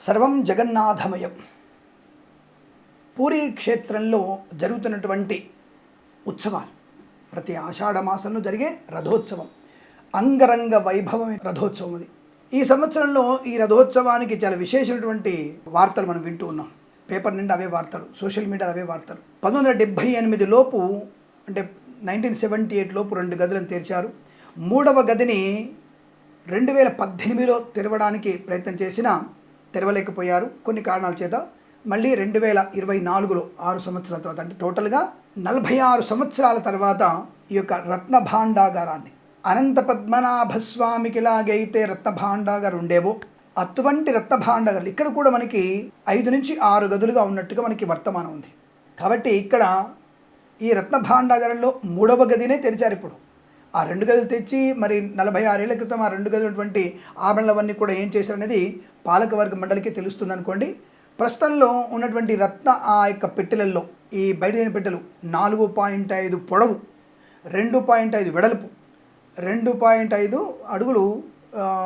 సర్వం జగన్నాథమయం. పూరీ క్షేత్రంలో జరుగుతున్నటువంటి ఉత్సవాలు. ప్రతి ఆషాఢ మాసంలో జరిగే రథోత్సవం. అంగరంగ వైభవం రథోత్సవం అది. ఈ సంవత్సరంలో ఈ రథోత్సవానికి చాలా విశేషమైనటువంటి వార్తలు మనం వింటూ ఉన్నాం. పేపర్ నిండా అవే వార్తలు సోషల్ మీడియాలో అవే వార్తలు. పంతొమ్మిది వందల డెబ్భై ఎనిమిది లోపు అంటే నైన్టీన్ సెవెంటీ ఎయిట్ లోపు రెండు గదులను తెరిచారు. మూడవ గదిని రెండు వేల పద్దెనిమిదిలో తెరవడానికి ప్రయత్నం చేసిన తెరవలేకపోయారు. కొన్ని కారణాల చేత మళ్ళీ రెండు వేల ఇరవై నాలుగులో ఆరు సంవత్సరాల తర్వాత అంటే టోటల్గా నలభై ఆరు సంవత్సరాల తర్వాత ఈ యొక్క రత్న భాండాగారాన్ని అనంత పద్మనాభ స్వామికి రత్న భాండాగారు ఉండేవో అటువంటి రత్న భాండాగారు ఇక్కడ కూడా మనకి ఐదు నుంచి ఆరు గదులుగా ఉన్నట్టుగా మనకి వర్తమానం ఉంది. కాబట్టి ఇక్కడ ఈ రత్న భాండాగారంలో మూడవ గదినే తెరిచారు ఇప్పుడు. ఆ రెండు గదులు తెచ్చి మరి నలభై ఆరేళ్ళ క్రితం ఆ రెండు గదులటువంటి ఆభరణలవన్నీ కూడా ఏం చేశారనేది పాలకవర్గ మండలికి తెలుస్తుంది అనుకోండి ప్రస్తుతంలో ఉన్నటువంటి రత్న ఆ యొక్క పెట్టెలల్లో ఈ బయట పెట్టెలు నాలుగు పాయింట్ ఐదు పొడవు రెండు పాయింట్ ఐదు వెడల్పు రెండు పాయింట్ ఐదు అడుగులు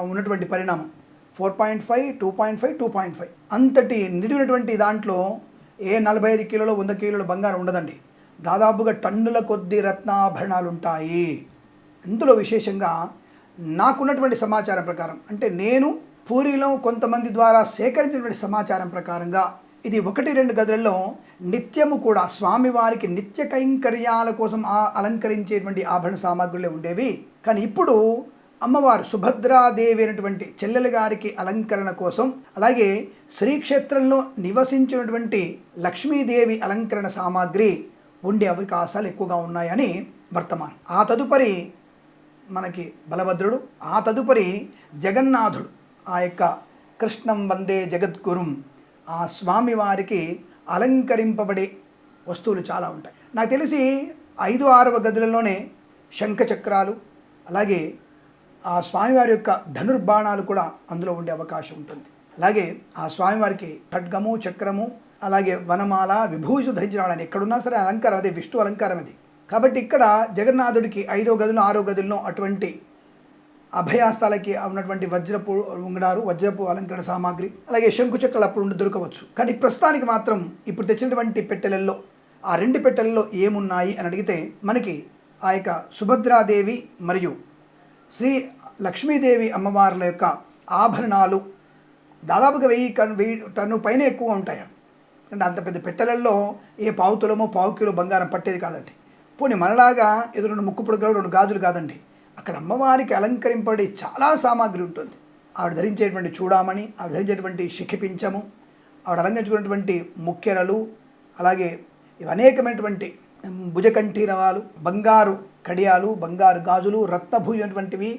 ఉన్నటువంటి పరిణామం. Four point five two point five two point five. అంతటి నిడినటువంటి దాంట్లో ఏ నలభై ఐదు కిలోలు వంద కిలోల బంగారం ఉండదండి. దాదాపుగా టన్నుల కొద్ది రత్నాభరణాలు ఉంటాయి ఇందులో విశేషంగా నాకున్నటువంటి సమాచారం ప్రకారం అంటే నేను పూరిలో కొంతమంది ద్వారా సేకరించినటువంటి సమాచారం ప్రకారంగా ఇది ఒకటి రెండు గదులలో నిత్యము కూడా స్వామివారికి నిత్య కైంకర్యాల కోసం ఆ అలంకరించేటువంటి ఆభరణ సామాగ్రులే ఉండేవి. కానీ ఇప్పుడు అమ్మవారు సుభద్రాదేవి అయినటువంటి చెల్లెల గారికి అలంకరణ కోసం అలాగే శ్రీక్షేత్రంలో నివసించినటువంటి లక్ష్మీదేవి అలంకరణ సామాగ్రి ఉండే అవకాశాలు ఎక్కువగా ఉన్నాయని వర్తమానం. ఆ తదుపరి మనకి బలభద్రుడు ఆ తదుపరి జగన్నాథుడు. ఆ యొక్క కృష్ణం వందే జగద్గురుం. ఆ స్వామివారికి అలంకరింపబడే వస్తువులు చాలా ఉంటాయి. నాకు తెలిసి ఐదు ఆరవ గదులలోనే శంఖచక్రాలు అలాగే ఆ స్వామివారి యొక్క ధనుర్బాణాలు కూడా అందులో ఉండే అవకాశం ఉంటుంది. అలాగే ఆ స్వామివారికి ఖడ్గము చక్రము అలాగే వనమాల విభూషు వాళ్ళని ఎక్కడున్నా సరే అలంకారం అదే విష్ణు అలంకారం అది. కాబట్టి ఇక్కడ జగన్నాథుడికి ఐదో గదులు ఆరో గదుల్లో అటువంటి అభయాస్తాలకి ఉన్నటువంటి వజ్రపు ఉంగడారు వజ్రపు అలంకరణ సామాగ్రి అలాగే శంకుచక్రాలు అప్పుడు ఉండి దొరకవచ్చు. కానీ ప్రస్తుతానికి మాత్రం ఇప్పుడు తెచ్చినటువంటి పెట్టెలల్లో ఆ రెండు పెట్టెలలో ఏమున్నాయి అని అడిగితే మనకి ఆ యొక్క సుభద్రాదేవి మరియు శ్రీ లక్ష్మీదేవి అమ్మవార్ల యొక్క ఆభరణాలు దాదాపుగా వెయ్యి కన్ వెయ్యి టన్ను పైన ఎక్కువ ఉంటాయి? అంటే అంత పెద్ద పెట్టెలల్లో ఏ పావు తులమో పావు కిలో బంగారం పట్టేది కాదండి. పోనీ మనలాగా ఏదో రెండు ముక్కు పుడకలు రెండు గాజులు కాదండి. అక్కడ అమ్మవారికి అలంకరింపబడే చాలా సామాగ్రి ఉంటుంది. ఆవిడ ధరించేటువంటి చూడామణి ఆవిడ ధరించేటువంటి శిఖిపించము ఆవిడ అలంకరించుకున్నటువంటి ముక్కెరలు అలాగే ఇవి అనేకమైనటువంటి భుజకంఠీరవాలు బంగారు కడియాలు బంగారు గాజులు రత్నభూజటువంటివి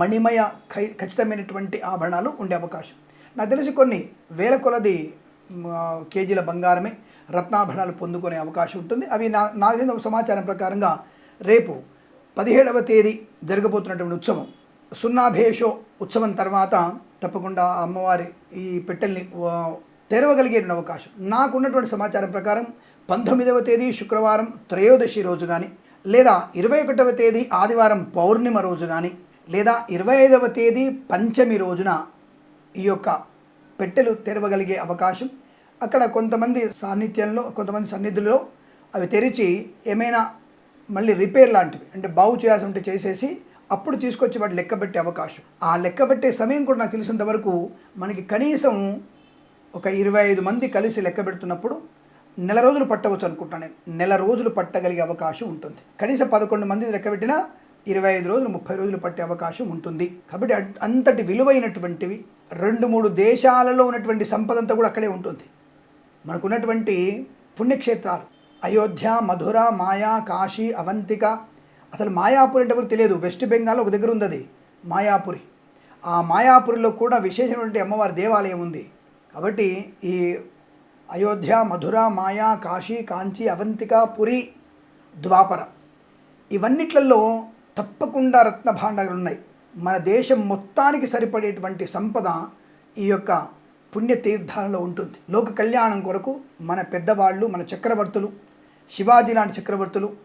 మణిమయ ఖై ఖచ్చితమైనటువంటి ఆభరణాలు ఉండే అవకాశం. నాకు తెలిసి కొన్ని వేల కొలది కేజీల బంగారమే. రత్నాభరణాలు పొందుకునే అవకాశం ఉంటుంది. అవి నా నాకు సమాచారం ప్రకారంగా రేపు పదిహేడవ తేదీ జరగబోతున్నటువంటి ఉత్సవం. సున్నాభేషో ఉత్సవం తర్వాత తప్పకుండా అమ్మవారి ఈ పెట్టెల్ని తెరవగలిగే అవకాశం. నాకున్నటువంటి సమాచారం ప్రకారం పంతొమ్మిదవ తేదీ శుక్రవారం త్రయోదశి రోజు కానీ లేదా ఇరవై ఒకటవ తేదీ ఆదివారం పౌర్ణిమ రోజు కానీ లేదా ఇరవై ఐదవ తేదీ పంచమి రోజున ఈ యొక్క పెట్టెలు తెరవగలిగే అవకాశం అక్కడ కొంతమంది సాన్నిధ్యంలో కొంతమంది సన్నిధుల్లో అవి తెరిచి ఏమైనా మళ్ళీ రిపేర్ లాంటివి అంటే బాగు చేయాల్సి ఉంటే చేసేసి అప్పుడు తీసుకొచ్చి వాటి లెక్కబెట్టే అవకాశం. ఆ లెక్కబెట్టే సమయం కూడా నాకు తెలిసినంత వరకు మనకి కనీసం ఒక ఇరవై ఐదు మంది కలిసి లెక్క పెడుతున్నప్పుడు నెల రోజులు పట్టవచ్చు అనుకుంటాను నేను. నెల రోజులు పట్టగలిగే అవకాశం ఉంటుంది. కనీసం పదకొండు మంది లెక్క పెట్టినా ఇరవై ఐదు రోజులు ముప్పై రోజులు పట్టే అవకాశం ఉంటుంది. కాబట్టి అంతటి విలువైనటువంటివి రెండు మూడు దేశాలలో ఉన్నటువంటి సంపద అంతా కూడా అక్కడే ఉంటుంది. మనకున్నటువంటి పుణ్యక్షేత్రాలు. అయోధ్య మధుర మాయా కాశీ అవంతిక. అసలు మాయాపురి అంటే ఎవరికి తెలియదు? వెస్ట్ బెంగాల్ ఒక దగ్గర ఉంది అది. మాయాపురి. ఆ మాయాపురిలో కూడా విశేషమైనటువంటి అమ్మవారి దేవాలయం ఉంది. కాబట్టి ఈ అయోధ్య మధుర మాయా కాశీ కాంచి అవంతిక పురి ద్వాపర ఇవన్నిట్లలో తప్పకుండా రత్న భాండాలు ఉన్నాయి. మన దేశం మొత్తానికి సరిపడేటువంటి సంపద ఈ యొక్క పుణ్యతీర్థాలలో ఉంటుంది. లోక కళ్యాణం కొరకు మన పెద్దవాళ్ళు మన చక్రవర్తులు శివాజీ లాంటి చక్రవర్తులు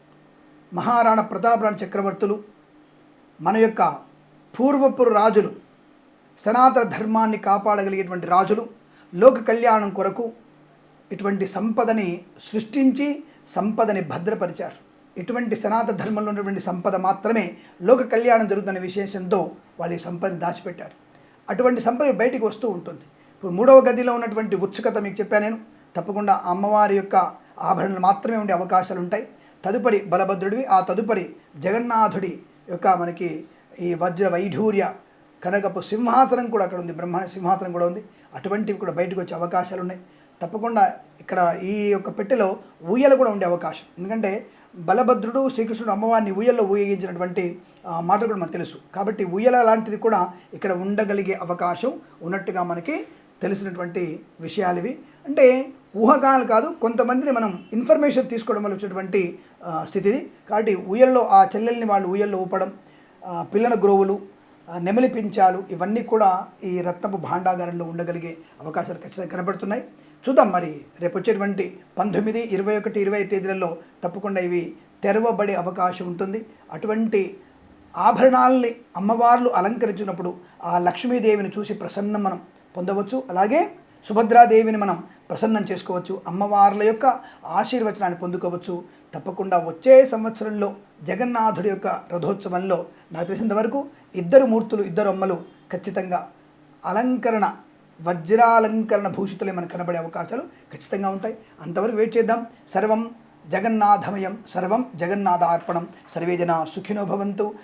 మహారాణా ప్రతాప్ లాంటి చక్రవర్తులు మన యొక్క పూర్వపు రాజులు సనాతన ధర్మాన్ని కాపాడగలిగేటువంటి రాజులు లోక కళ్యాణం కొరకు ఇటువంటి సంపదని సృష్టించి సంపదని భద్రపరిచారు. ఇటువంటి సనాతన ధర్మంలో ఉన్నటువంటి సంపద మాత్రమే లోక కళ్యాణం జరుగుతున్న విశేషంతో వాళ్ళు ఈ సంపదని దాచిపెట్టారు. అటువంటి సంపద బయటికి వస్తూ ఉంటుంది. ఇప్పుడు మూడవ గదిలో ఉన్నటువంటి ఉత్సుకత మీకు చెప్పాను నేను. తప్పకుండా అమ్మవారి యొక్క ఆభరణలు మాత్రమే ఉండే అవకాశాలు ఉంటాయి. తదుపరి బలభద్రుడివి ఆ తదుపరి జగన్నాథుడి యొక్క మనకి ఈ వజ్ర వైఢూర్య కనకపు సింహాసనం కూడా అక్కడ ఉంది. బ్రహ్మ సింహాసనం కూడా ఉంది. అటువంటివి కూడా బయటకు వచ్చే అవకాశాలు ఉన్నాయి. తప్పకుండా ఇక్కడ ఈ యొక్క పెట్టెలో ఊయల కూడా ఉండే అవకాశం. ఎందుకంటే బలభద్రుడు శ్రీకృష్ణుడు అమ్మవారిని ఊయల్లో ఊయగించినటువంటి మాటలు మాట కూడా మనకు తెలుసు. కాబట్టి ఊయల లాంటిది కూడా ఇక్కడ ఉండగలిగే అవకాశం ఉన్నట్టుగా మనకి తెలిసినటువంటి విషయాలు ఇవి అంటే ఊహకాలు కాదు కొంతమందిని మనం ఇన్ఫర్మేషన్ తీసుకోవడం వల్ల వచ్చినటువంటి స్థితిది. స్థితి కాబట్టి ఊయల్లో ఆ చెల్లెల్ని వాళ్ళు ఊయల్లో ఊపడం పిల్లల గ్రోవులు నెమలి పించాలు ఇవన్నీ కూడా ఈ రత్నపు భాండాగారంలో ఉండగలిగే అవకాశాలు ఖచ్చితంగా కనబడుతున్నాయి. చూద్దాం మరి రేపు వచ్చేటువంటి పంతొమ్మిది ఇరవై ఒకటి ఇరవై తేదీలలో తప్పకుండా ఇవి తెరవబడే అవకాశం ఉంటుంది. అటువంటి ఆభరణాలని అమ్మవార్లు అలంకరించినప్పుడు ఆ లక్ష్మీదేవిని చూసి ప్రసన్నం మనం పొందవచ్చు. అలాగే సుభద్రాదేవిని మనం ప్రసన్నం చేసుకోవచ్చు. అమ్మవార్ల యొక్క ఆశీర్వచనాన్ని పొందుకోవచ్చు. తప్పకుండా వచ్చే సంవత్సరంలో జగన్నాథుడి యొక్క రథోత్సవంలో నాకు తెలిసినంత వరకు ఇద్దరు మూర్తులు ఇద్దరు అమ్మలు ఖచ్చితంగా అలంకరణ వజ్రాలంకరణ భూషితులే మనకు కనబడే అవకాశాలు ఖచ్చితంగా ఉంటాయి. అంతవరకు వెయిట్ చేద్దాం. సర్వం జగన్నాథమయం సర్వం జగన్నాథార్పణం. సర్వే జన సుఖినో భవంతు.